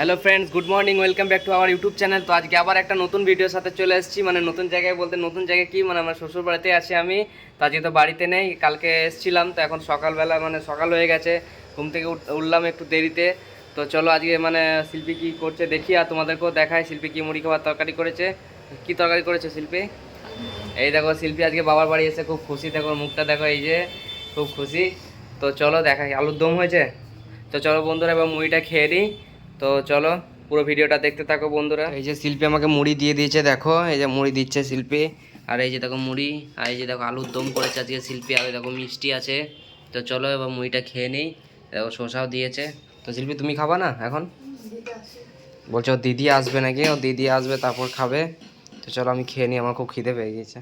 Hello friends, good morning, welcome back to our YouTube channel. তো আজকে আবার একটা নতুন ভিডিওর সাথে চলে এসেছি। মানে নতুন জায়গায় বলতে নতুন জায়গায় কি? মানে আমার শ্বশুর বাড়িতে আছি আমি। তো আজকে তো বাড়িতে নেই, কালকে এসেছিলাম। তো এখন সকালবেলা মানে সকাল হয়ে গেছে, ঘুম থেকে উঠ- উঠলাম একটু দেরিতে। তো চলো আজকে মানে শিল্পী কী করছে দেখি, আর তোমাদেরকেও দেখায় শিল্পী কী মুড়ি খাবার তরকারি করেছে। কি তরকারি করেছে শিল্পী? এই দেখো, শিল্পী আজকে বাবার বাড়ি এসে খুব খুশি। দেখো, মুখটা দেখো, এই যে, খুব খুশি। তো চলো দেখাই, আলুর দম হয়েছে? তো চলো বন্ধুরা, এবার মুড়িটা খেয়ে নিই। তো চলো, পুরো ভিডিওটা দেখতে থাকো বন্ধুরা। এই যে শিল্পী আমাকে মুড়ি দিয়ে দিয়েছে, দেখো, এই যে মুড়ি দিচ্ছে শিল্পী। আর এই যে দেখো মুড়ি, আর এই যে দেখো আলুর দম করেছে আজকে শিল্পী, আর দেখো মিষ্টি আছে। তো চলো এবার মুড়িটা খেয়ে নিই, দেখো শসাও দিয়েছে। তো শিল্পী, তুমি খাবা না এখন? বলছো দিদি আসবে নাকি? ও দিদি আসবে, তারপর খাবে। তো চলো আমি খেয়ে নিই, আমার খুব খিদে পেয়ে গেছে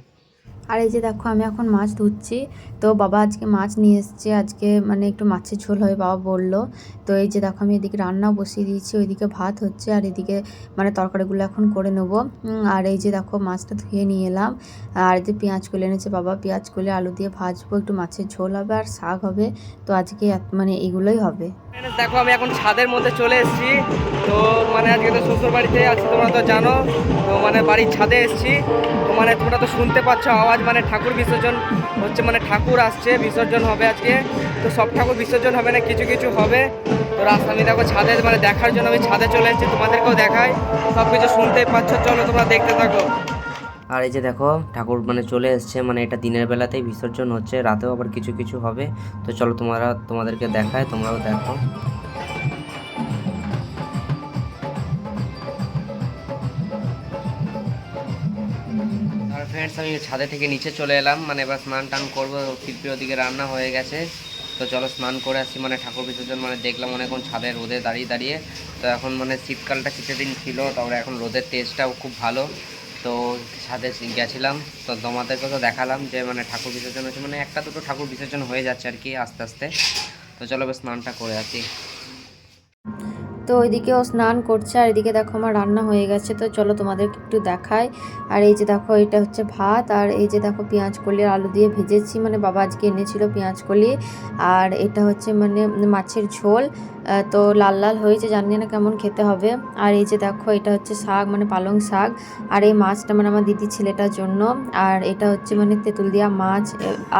আর এই যে দেখো, আমি এখন মাছ ধুচ্ছি তো বাবা আজকে মাছ নিয়ে এসছে। আজকে মানে একটু মাছের ঝোল হয়, বাবা বলল। তো এই যে দেখো, আমি এদিকে রান্নাও বসিয়ে দিয়েছি, ওইদিকে ভাত হচ্ছে, আর এদিকে মানে তরকারিগুলো এখন করে নেব। আর এই যে দেখো, মাছটা ধুয়ে নিয়ে এলাম। আর যে পেঁয়াজ কুলে এনেছে বাবা, পেঁয়াজ কুলে আলু দিয়ে ভাজবো, একটু মাছের ঝোল হবে আর শাক হবে। তো আজকে মানে এগুলোই হবে। দেখো, আমি এখন ছাদের মধ্যে চলে এসেছি। তো মানে আজকে তো শ্বশুর বাড়িতে আছি, তোমরা তো জানো। তো মানে বাড়ির ছাদে এসেছি। তো মানে তোমরা তো শুনতে পাচ্ছ, আওয়াজ মানে ঠাকুর বিসর্জন হচ্ছে মানে ঠাকুর আসছে, বিসর্জন হবে আজকে। তো সব ঠাকুর বিসর্জন হবে না, কিছু কিছু হবে। তো রাস্তা আমি দেখো ছাদে মানে দেখার জন্য আমি ছাদে চলে এসেছি, তোমাদেরকেও দেখাই। সব কিছু শুনতেই পাচ্ছ, চলো তোমরা দেখতে থাকো। আর এই যে দেখো, ঠাকুর মানে চলে এসছে মানে এটা দিনের বেলাতেই বিসর্জন হচ্ছে, রাতেও আবার কিছু কিছু হবে। তো চলো তোমরা, তোমাদেরকে দেখায়, তোমরাও দেখো। আমি ছাদে থেকে নিচে চলে এলাম মানে এবার স্নান টান করব, শিল্পীর ওদিকে রান্না হয়ে গেছে। তো চলো স্নান করে আসি মানে ঠাকুর বিসর্জন মানে দেখলাম অনেকক্ষণ ছাদে রোদে দাঁড়িয়ে দাঁড়িয়ে। তো এখন মানে শীতকালটা কিছুদিন ছিল তারপরে এখন রোদের তেজটাও খুব ভালো। তো ছাদে গেছিলাম, তো তোমাদেরকে তো দেখালাম যে মানে ঠাকুর বিসর্জন হচ্ছে মানে একটা দুটো ঠাকুর বিসর্জন হয়ে যাচ্ছে আর কি আস্তে আস্তে। তো চলো এবার স্নানটা করে আসি। তো ওইদিকে ও স্নান করছে, আর এদিকে দেখো আমার রান্না হয়ে গেছে। তো চলো তোমাদেরকে একটু দেখাই। আর এই যে দেখো, এটা হচ্ছে ভাত, আর এই যে দেখো পেঁয়াজ কলি আর আলু দিয়ে ভেজেছি। মানে বাবা আজকে এনেছিল পেঁয়াজ কলি আর এটা হচ্ছে মানে মাছের ঝোল। তো লাল লাল হয়েছে, জানি না কেমন খেতে হবে। আর এই যে দেখো, এটা হচ্ছে শাক মানে পালং শাক। আর এই মাছটা মানে আমার দিদি ছেলেটার জন্য। আর এটা হচ্ছে মানে তেঁতুল দিয়া মাছ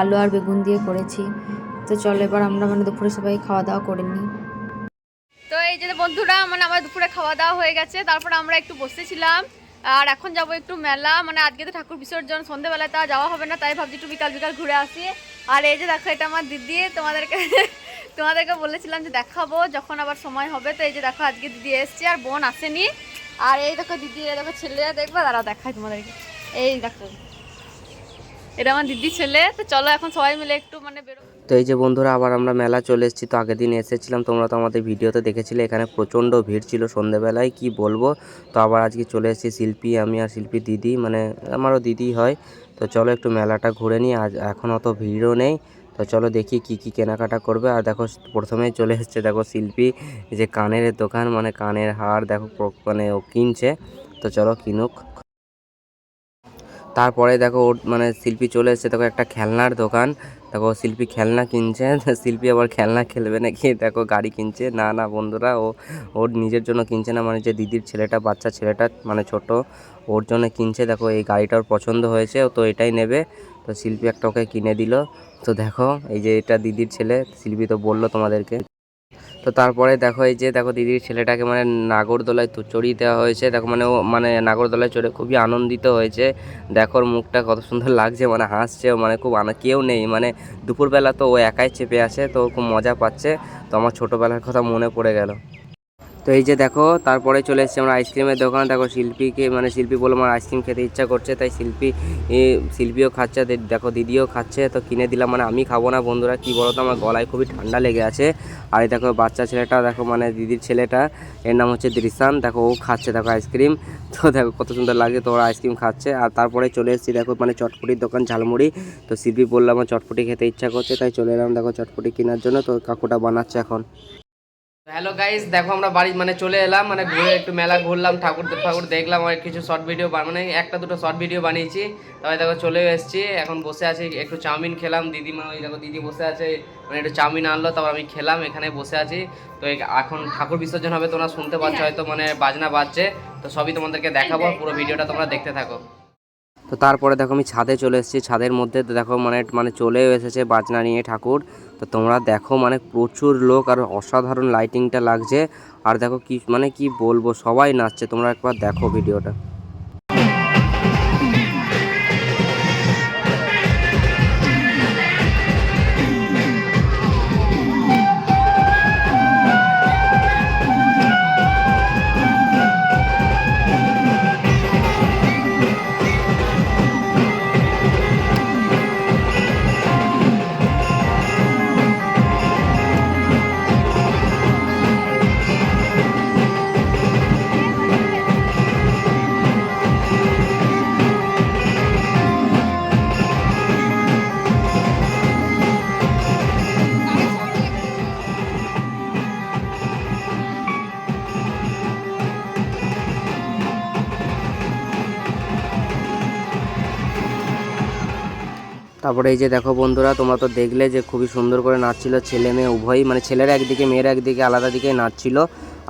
আলু আর বেগুন দিয়ে করেছি। তো চলো এবার আমরা মানে দুপুরে সবাই খাওয়া দাওয়া করে নিই। এই যে বন্ধুরা মানে আমার দুপুরে খাওয়া দাওয়া হয়ে গেছে। তারপর আমরা একটু বসেছিলাম। আর এখন যাব একটু মেলা। মানে আজকে তো ঠাকুর বিসর্জন, সন্ধেবেলায় তা যাওয়া হবে না, তাই ভাবছি একটু বিকাল বিকাল ঘুরে আসি। আর এই যে দেখো, এটা আমার দিদি। তোমাদেরকে তোমাদেরকে বলেছিলাম যে দেখাবো, যখন আবার সময় হবে। তো এই যে দেখো, আজকে দিদি এসছে, আর বোন আসেনি। আর এই দেখো দিদি, এই দেখো ছেলেরা দেখবে তারা দেখায় তোমাদেরকে। এই দেখো, এটা আমার দিদি ছেলে। তো চলো, এখন সবাই মিলে একটু মানে বেরো তো এই যে বন্ধুরা, আবার আমরা মেলা চলে এসেছি। তো আগের দিন এসেছিলাম, তোমরা তো আমাদের ভিডিওতে দেখেছিলে, এখানে প্রচণ্ড ভিড় ছিল সন্ধেবেলায়, কি বলব? তো আবার আজকে চলে এসেছি শিল্পী, আমি আর শিল্পী দিদি মানে আমারও দিদি হয়। তো চলো একটু মেলাটা ঘুরে নিই, আজ এখন অত ভিড়ও নেই। তো চলো দেখি কি কি কেনাকাটা করবে। আর দেখো, প্রথমেই চলে এসেছে, দেখো শিল্পী যে কানের দোকান মানে কানের হার, দেখো মানে ও কিনছে। তো চলো কিনুক। তারপরে দেখো, ওর মানে শিল্পী চলে এসেছে, দেখো একটা খেলনার দোকান। দেখো শিল্পী খেলনা কিনছে শিল্পী আবার খেলনা খেলবে নাকি? দেখো গাড়ি কিনছে। না না বন্ধুরা, ও ওর নিজের জন্য কিনছে না। মানে যে দিদির ছেলেটা, বাচ্চা ছেলেটা মানে ছোট, ওর জন্য কিনছে। দেখো এই গাড়িটা ওর পছন্দ হয়েছে তো এটাই নেবে। তো শিল্পী একটা ওকে কিনে দিল। তো দেখো, এই যে এটা দিদির ছেলে, শিল্পী তো বলল তোমাদেরকে। তো তারপরে দেখো এই যে, দেখো দিদির ছেলেটাকে মানে নাগরদোলায় তো চড়িয়ে দেওয়া হয়েছে। দেখো মানে ও মানে নাগরদোলায় চড়ে খুবই আনন্দিত হয়েছে। দেখো ওর মুখটা কত সুন্দর লাগছে মানে হাসছে মানে খুব আনা কেউ নেই মানে দুপুরবেলা তো ও একাই চেপে আছে, তো খুব মজা পাচ্ছে। তো আমার ছোটোবেলার কথা মনে পড়ে গেল। তো এই যে দেখো, তারপরে চলে এসেছে আমরা আইসক্রিমের দোকান। দেখো শিল্পীকে মানে শিল্পী বলে আমার আইসক্রিম খেতে ইচ্ছা করছে, তাই শিল্পী শিল্পীও খাচ্ছে দেখো দিদিও খাচ্ছে, তো কিনে দিলাম মানে আমি খাব না বন্ধুরা, কি বলো তো? আমার গলায় খুবই ঠান্ডা লেগে আছে। আর এই দেখো বাচ্চা ছেলেটা, দেখো মানে দিদির ছেলেটা, এর নাম হচ্ছে দৃশান দেখো ও খাচ্ছে, দেখো আইসক্রিম। তো দেখো কত সুন্দর লাগে, তো ওরা আইসক্রিম খাচ্ছে। আর তারপরে চলে এসেছি, দেখো মানে চটপটির দোকান, ঝালমুড়ি। তো শিল্পী বললাম আমার চটপটি খেতে ইচ্ছা করছে, তাই চলে এলাম, দেখো চটপটি কেনার জন্য, তো কাকুটা বানাচ্ছে এখন। হ্যালো গাইস দেখো আমরা বাড়ি মানে চলে এলাম মানে ঘুরে একটু মেলা ঘুরলাম ঠাকুর ঠাকুর দেখলাম আর কিছু শর্ট ভিডিও মানে একটা দুটো শর্ট ভিডিও বানিয়েছি। তবে দেখো চলে এসেছি এখন বসে আছি একটু চাউমিন খেলাম দিদিমা ওই দেখো দিদি বসে আছে মানে একটু চাউমিন আনলো তারপর আমি খেলাম এখানে বসে আছি। তো এখন ঠাকুর বিসর্জন হবে তোমরা শুনতে পাচ্ছ হয়তো মানে বাজনা বাজছে তো সবই তোমাদেরকে দেখাবো পুরো ভিডিওটা তোমরা দেখতে থাকো। তো তারপরে দেখো আমি ছাদে চলে এসেছি ছাদের মধ্যে তো দেখো মানে মানে চলেও এসেছে বাজনা নিয়ে ঠাকুর। তো তোমরা দেখো মানে প্রচুর লোক আর অসাধারণ লাইটিংটা লাগছে। আর দেখো কি মানে কি বলব, সবাই নাচছে। তোমরা একবার দেখো ভিডিওটা তারপরে এই যে দেখো বন্ধুরা, তোমরা তো দেখলে যে খুবই সুন্দর করে নাচছিল ছেলে মেয়ে উভয়ই মানে ছেলেরা একদিকে, মেয়েরা একদিকে আলাদা দিকে নাচছিল।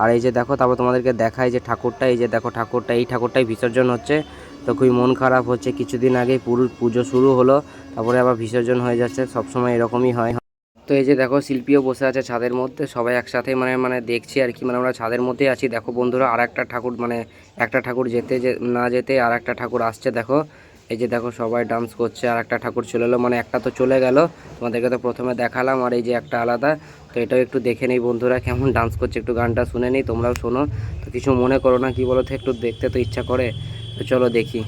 আর এই যে দেখো, তারপর তোমাদেরকে দেখায় যে ঠাকুরটা, এই যে দেখো ঠাকুরটা, এই ঠাকুরটাই বিসর্জন হচ্ছে। তো খুবই মন খারাপ হচ্ছে, কিছুদিন আগে পুরো পুজো শুরু হলো, তারপরে আবার বিসর্জন হয়ে যাচ্ছে, সবসময় এরকমই হয়। তো এই যে দেখো, শিল্পীও বসে আছে ছাদের মধ্যে, সবাই একসাথে মানে মানে দেখছি আর কি মানে আমরা ছাদের মধ্যেই আছি। দেখো বন্ধুরা আর একটা ঠাকুর মানে একটা ঠাকুর যেতে যে, না যেতে আর একটা ঠাকুর আসছে, দেখো। এই যে দেখো সবাই ডান্স করছে, আর একটা ঠাকুর চলে এলো। মানে একটা তো চলে গেল, তোমাদেরকে তো প্রথমে দেখালাম, আর এই যে একটা আলাদা। তো এটাও একটু দেখে নেই বন্ধুরা, কেমন ডান্স করছে একটু গানটা শুনে নিই, তোমরাও শোনো। তো কিছু মনে করো না, কি বলো তো একটু দেখতে তো ইচ্ছা করে। তো চলো দেখি।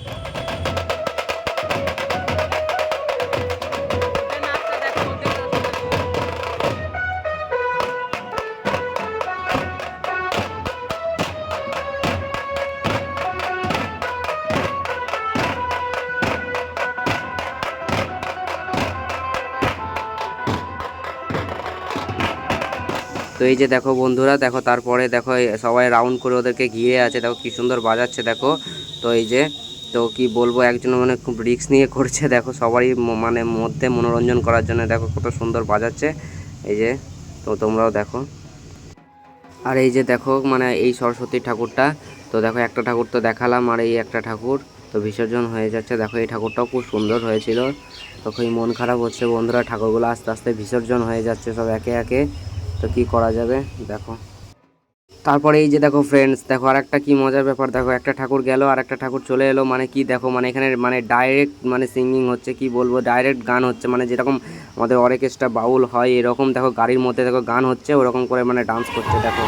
তো এই যে দেখো বন্ধুরা, দেখো তারপরে দেখো সবাই রাউন্ড করে ওদেরকে ঘিরে আছে, দেখো কি সুন্দর বাজাচ্ছে, দেখো। তো এই যে, তো কি বলব, একজন মানে খুব রিস্ক নিয়ে করছে, দেখো সবারই মানে মধ্যে মনোরঞ্জন করার জন্য, দেখো কত সুন্দর বাজাচ্ছে। এই যে, তো তোমরাও দেখো। আর এই যে দেখো মানে এই সরস্বতী ঠাকুরটা, তো দেখো একটা ঠাকুর তো দেখালাম, আর এই একটা ঠাকুর তো বিসর্জন হয়ে যাচ্ছে। দেখো এই ঠাকুরটাও খুব সুন্দর হয়েছিল। তো খুবই মন খারাপ হচ্ছে বন্ধুরা, ঠাকুরগুলো আস্তে আস্তে বিসর্জন হয়ে যাচ্ছে সব একে একে। তো কি করা যাবে? দেখো। তারপরে এই যে দেখো ফ্রেন্ডস দেখো আর একটা কি মজার ব্যাপার, দেখো একটা ঠাকুর গেল আর একটা ঠাকুর চলে এলো মানে কি দেখো মানে এখানে মানে ডাইরেক্ট মানে সিঙ্গিং হচ্ছে, কি বলব ডাইরেক্ট গান হচ্ছে মানে যেরকম আমাদের অর্কেস্ট্রা বাউল হয় এরকম, দেখো গাড়ির মধ্যে দেখো গান হচ্ছে, ওরকম করে মানে ডান্স করছে, দেখো।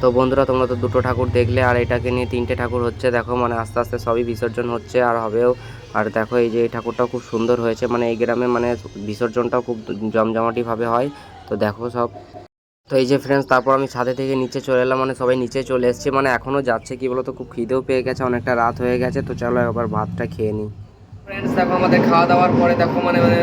তো বন্ধুরা, তোমরা তো দুটো ঠাকুর দেখলে, আর এটাকে নিয়ে তিনটে ঠাকুর হচ্ছে। দেখো মানে আস্তে আস্তে সবই বিসর্জন হচ্ছে আর হবেও। আর দেখো, এই যে এই ঠাকুরটাও খুব সুন্দর হয়েছে। মানে এই গ্রামে মানে বিসর্জনটাও খুব জমজমাটিভাবে হয়। তো দেখো সব। তো এই যে ফ্রেন্ডস তারপর আমি ছাদে থেকে নিচে চলে এলাম। মানে সবাই নিচে চলে এসছে। মানে এখনও যাচ্ছে কি বলতো? খুব খিদেও পেয়ে গেছে। অনেকটা রাত হয়ে গেছে। তো চলো, এবার ভাতটা খেয়ে নিই। ফ্রেন্ডস দেখো আমাদের খাওয়া দাওয়ার পরে দেখো মানে মানে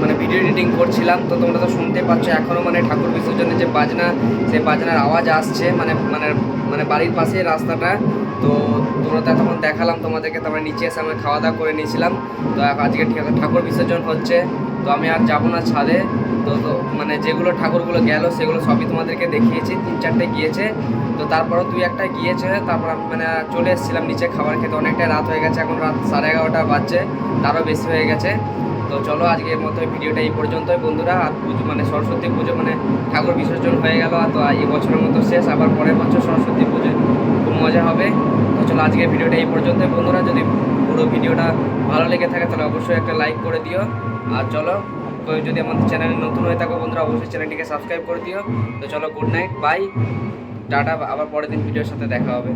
মানে ভিডিও এডিটিং করছিলাম, তো তোমরা তো শুনতে পাচ্ছ এখনও মানে ঠাকুর বিসর্জনের যে বাজনা সেই বাজনার আওয়াজ আসছে মানে মানে মানে বাড়ির পাশে রাস্তাটা। তো তোমরা তো তখন দেখালাম তোমাদেরকে, তারপরে নিচে এসে আমরা খাওয়া দাওয়া করে নিয়েছিলাম। তো আজকে ঠাকুর বিসর্জন হচ্ছে। তো আমি আর যাব না ছাদে। তো তো মানে যেগুলো ঠাকুরগুলো গেল, সেগুলো সবই তোমাদেরকে দেখিয়েছি। তিন চারটে গিয়েছে। তো তারপরও দুই একটা গিয়েছে। তারপর মানে চলে এসেছিলাম নিচে খাবার খেতে। অনেকটাই রাত হয়ে গেছে। এখন রাত সাড়ে এগারোটা বাজছে। তারও বেশি হয়ে গেছে। তো চলো আজকের মতো ভিডিওটা এই পর্যন্তই বন্ধুরা। আর পুজো মানে সরস্বতী পুজো মানে ঠাকুর বিসর্জন হয়ে গেল। তো এই বছরের মতো শেষ। আবার পরের বছর সরস্বতী পুজো খুব মজা হবে। তো চলো, আজকের ভিডিওটা এই পর্যন্তই বন্ধুরা। যদি পুরো ভিডিওটা ভালো লেগে থাকে, তাহলে অবশ্যই একটা লাইক করে দিও। আর চলো, তো যদি আমাদের চ্যানেলে নতুন হয়ে থাকো বন্ধুরা, অবশ্যই চ্যানেলটিকে সাবস্ক্রাইব করে দিও। তো চলো গুড নাইট বাই টাটা, আবার পরের দিন ভিডিওর সাথে দেখা হবে।